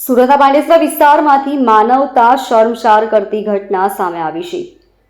સુરતના પાંડેસરા વિસ્તારમાંથી માનવતા શર્મસાર કરતી ઘટના સામે આવી છે.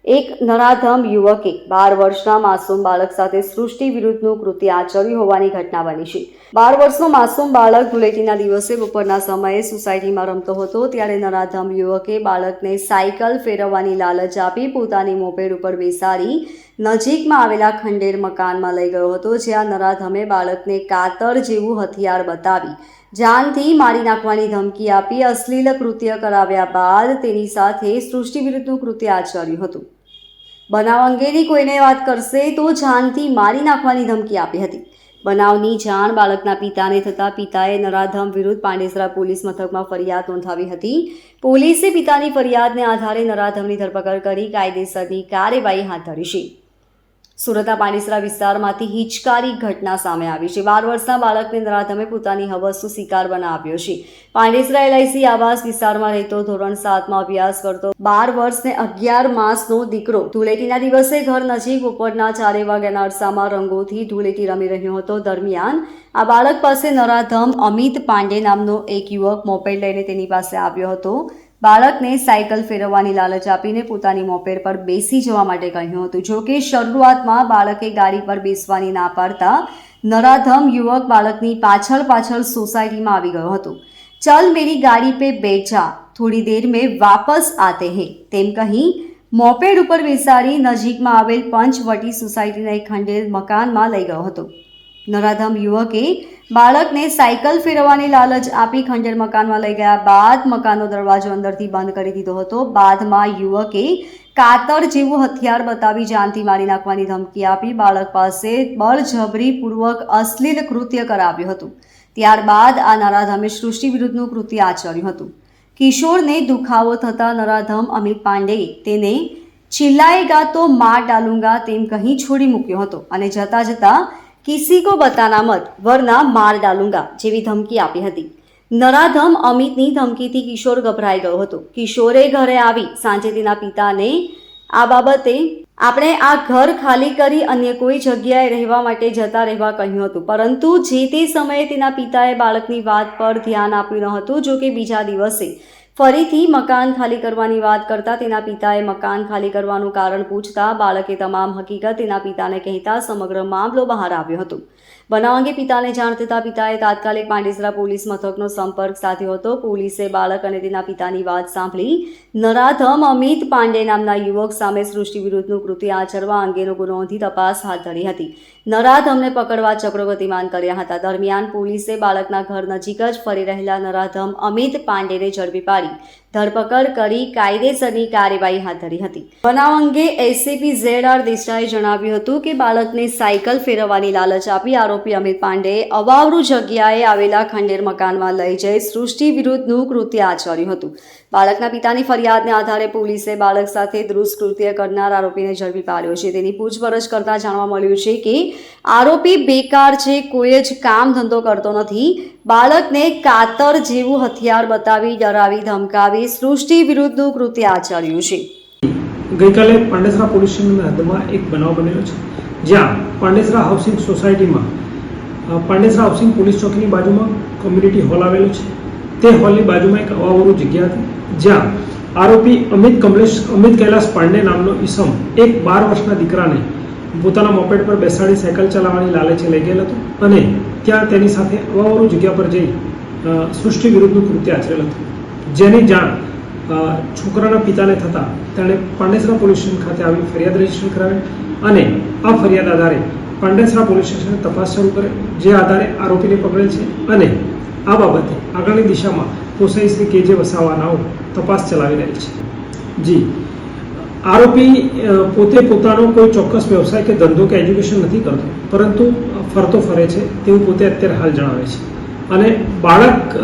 એક નરાધમ યુવકે બાર વર્ષના માસૂમ બાળક સાથે સૃષ્ટિ વિરુદ્ધનું કૃત્ય આચર્યું હોવાની ઘટના બની છે. બાર વર્ષનો માસૂમ બાળક ધૂળેટીના દિવસે બપોરના સમયે સોસાયટીમાં રમતો હતો, ત્યારે નરાધમ યુવકે બાળકને સાયકલ ફેરવવાની લાલચ આપી પોતાની મોપેડ ઉપર બેસાડી નજીકમાં આવેલા ખંડેર મકાનમાં લઈ ગયો હતો, જ્યાં નરાધમે બાળકને કાતર જેવું હથિયાર બતાવી જાનથી મારી નાખવાની ધમકી આપી અશ્લીલ કૃત્ય કરાવ્યા બાદ તેની સાથે સૃષ્ટિ વિરુદ્ધનું કૃત્ય આચર્યું હતું. બનાવ અંગેની કોઈને વાત કરશે તો જાનથી મારી નાખવાની ધમકી આપી હતી. બનાવની જાણ બાળકના પિતાને થતાં પિતાએ નરાધમ વિરુદ્ધ પાંડેસરા પોલીસ મથકમાં ફરિયાદ નોંધાવી હતી. પોલીસે પિતાની ફરિયાદને આધારે નરાધમની ધરપકડ કરી કાયદેસરની કાર્યવાહી હાથ ધરી છે. સુરતના પાંડેસરા વિસ્તારમાંથી હિચકારી ઘટના સામે આવી છે. બાર વર્ષના બાળકને નરાધમે પોતાની હવસનો શિકાર બનાવ્યો છે. પાંડેસરા એલઆઈસી આવાસ વિસ્તારમાં રહેતો ધોરણ સાતમાં અભ્યાસ કરતો બાર વર્ષને અગિયાર માસનો દીકરો ધૂળેટીના દિવસે ઘર નજીક ઉપરના ચારે વાગ્યાના અરસામાં રંગોથી ધૂળેટી રમી રહ્યો હતો. દરમિયાન આ બાળક પાસે નરાધમ અમિત પાંડે નામનો એક યુવક મોપેડ લઈને તેની પાસે આવ્યો હતો. બાળકને સાયકલ ફેરવવાની લાલચ આપીને પોતાની મોપેડ પર બેસી જવા માટે કહ્યું હતું. જો કે શરૂઆતમાં બાળકે ગાડી પર બેસવાની ના પાડતા નરાધમ યુવક બાળકની પાછળ પાછળ સોસાયટીમાં આવી ગયો હતો. ચલ મેરી ગાડી પે બેઠ જા થોડી દેર મેં વાપસ આતે હે. તેમ કહી મોપેડ ઉપર બેસાડી નજીકમાં આવેલ પંચવટી સોસાયટીના એક ખંડેર મકાનમાં લઈ ગયો હતો. નરાધમ યુવકે બાળકને સાયકલ ફેરવવાની લાલચ આપી ખંડેર મકાનમાં લઈ ગયા બાદ મકાનનો દરવાજો અંદરથી બંધ કરી દીધો હતો. બાદમાં યુવકે કાતર જેવું હથિયાર બતાવી જાનથી મારી નાખવાની ધમકી આપી બાળક પાસે બળજબરીપૂર્વક અશ્લીલ કૃત્ય કરાવ્યું હતું. ત્યારબાદ આ નરાધમે સૃષ્ટિ વિરુદ્ધનું કૃત્ય આચર્યું હતું. કિશોરને દુખાવો થતા નરાધમ અમિત પાંડેએ તેને છિલ્લાએગા તો માર ડાલુંગા તેમ કહી છોડી મૂક્યો હતો અને જતા જતા કિસી કો બતાના મત, વરના માર ડાલુંગા જેવી ધમકી આપી હતી. નરાધમ અમિતની ધમકીથી કિશોર ગભરાઈ ગયો હતો. કિશોરે ઘરે આવી સાંજે તેના પિતાને આ બાબતે આપણે આ ઘર ખાલી કરી અન્ય કોઈ જગ્યાએ રહેવા માટે જતા રહેવા કહ્યું હતું. પરંતુ જે તે સમયે તેના પિતાએ બાળકની વાત પર ધ્યાન આપ્યું ન હતું જો કે બીજા દિવસે ફરીથી મકાન ખાલી કરવાની વાત કરતા તેના પિતાએ મકાન ખાલી કરવાનું કારણ પૂછતા બાળકે તમામ હકીકત તેના પિતાને કહેતા સમગ્ર મામલો બહાર આવ્યો હતો. બનાવ અંગે પિતાને જાણ થતાં પિતાએ તાત્કાલિક પાંડેસરા પોલીસ મથકનો સંપર્ક સાધ્યો હતો. પોલીસે બાળક અને તેના પિતાની વાત સાંભળી નરાધમ અમિત પાંડે નામના યુવક સામે સૃષ્ટિ વિરુદ્ધનું કૃત્ય આચરવા અંગેનો ગુનો નોંધી તપાસ હાથ ધરી હતી. નરાધમને પકડવા ચક્રો કર્યા હતા. દરમિયાન પોલીસે બાળકના ઘર નજીક જ ફરી રહેલા નરાધમ અમિત પાંડેને ઝડપી પાડી. body ધરપકડ કરી કાયદેસરની કાર્યવાહી હાથ ધરી હતી. બનાવ અંગે એસીપી ઝેડ આર દેસાઈએ જણાવ્યું હતું કે બાળકને સાયકલ ફેરવવાની લાલચ આપી આરોપી અમિત પાંડેએ અવાવરૂ જગ્યાએ આવેલા ખંડેર મકાનમાં લઈ જઈ સૃષ્ટિ વિરુદ્ધનું કૃત્ય આચર્યું હતું. બાળકના પિતાની ફરિયાદને આધારે પોલીસે બાળક સાથે દુષ્કૃત્ય કરનાર આરોપીને ઝડપી પાડ્યો છે. તેની પૂછપરછ કરતા જાણવા મળ્યું છે કે આરોપી બેકાર છે, કોઈ જ કામ ધંધો કરતો નથી. બાળકને કાતર જેવું હથિયાર બતાવી, ડરાવી, ધમકાવી સૃષ્ટિ વિરુદ્ધનું કૃત્ય આચર્યું છે. ગઈકાલે પાંડેસરા પોલીસ સ્ટેશનની હદમાં એક બનાવ બનેલો છે. જ્યાં પાંડેસરા હાઉસિંગ સોસાયટીમાં પાંડેસરા હાઉસિંગ પોલીસ ચોકીની બાજુમાં કોમ્યુનિટી હોલ આવેલો છે. તે હોલની બાજુમાં એક અવાવરું જગ્યા હતી, જ્યાં આરોપી અમિત કમલેશ, અમિત કૈલાસ પાંડે નામનો ઈસમ એક બાર વર્ષના દીકરાને પોતાના મોપેડ પર બેસાડી સાયકલ ચલાવવાની લાલચે લઈ ગયેલ હતો અને ત્યાં તેની સાથે અવાવરું જગ્યા પર જઈ સૃષ્ટિ વિરુદ્ધનું કૃત્ય આચરેલ હતું. જેની જાણ છોકરાના પિતાને થતાં તેણે પાંડેસરા પોલીસ સ્ટેશન ખાતે આવી ફરિયાદ રજિસ્ટર કરાવી અને આ ફરિયાદ આધારે પાંડેસરા પોલીસ સ્ટેશને તપાસ શરૂ કરે, જે આધારે આરોપીને પકડેલ છે અને આ બાબતે આગળની દિશામાં પોસાઈ શ્રી કેજે વસાવાનાઓ તપાસ ચલાવી રહી છે. જી. આરોપી પોતે પોતાનો કોઈ ચોક્કસ વ્યવસાય કે ધંધો કે એજ્યુકેશન નથી કરતો, પરંતુ ફરતો ફરે છે તેવું પોતે અત્યારે હાલ જણાવે છે. અને બાળક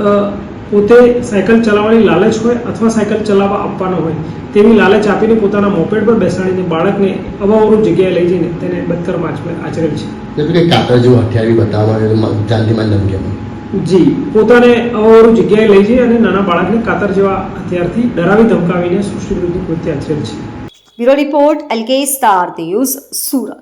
પોતે સાયકલ ચલાવવાની લાલચ હોય અથવા સાયકલ ચલાવવા આપવાનો હોય તેવી લાલચ આપીને પોતાના મોપેડ પર બેસાડીને બાળકને અવાવરૂ જગ્યાએ લઈ જઈને તેને બદકર્મ આચરે- આચરેલ છે. એટલે કે કાતર હથિયારી બતાવવામાં આવે ધમકી જી પોતાને અવાવરૂ જગ્યાએ લઈ જઈ અને નાના બાળકને કાતર જેવા હથિયારથી ડરાવી ધમકાવીને સૃષ્ટિ વિરુદ્ધ કૃત્ય આચરેલ છે. Bureau report LK star news Surat.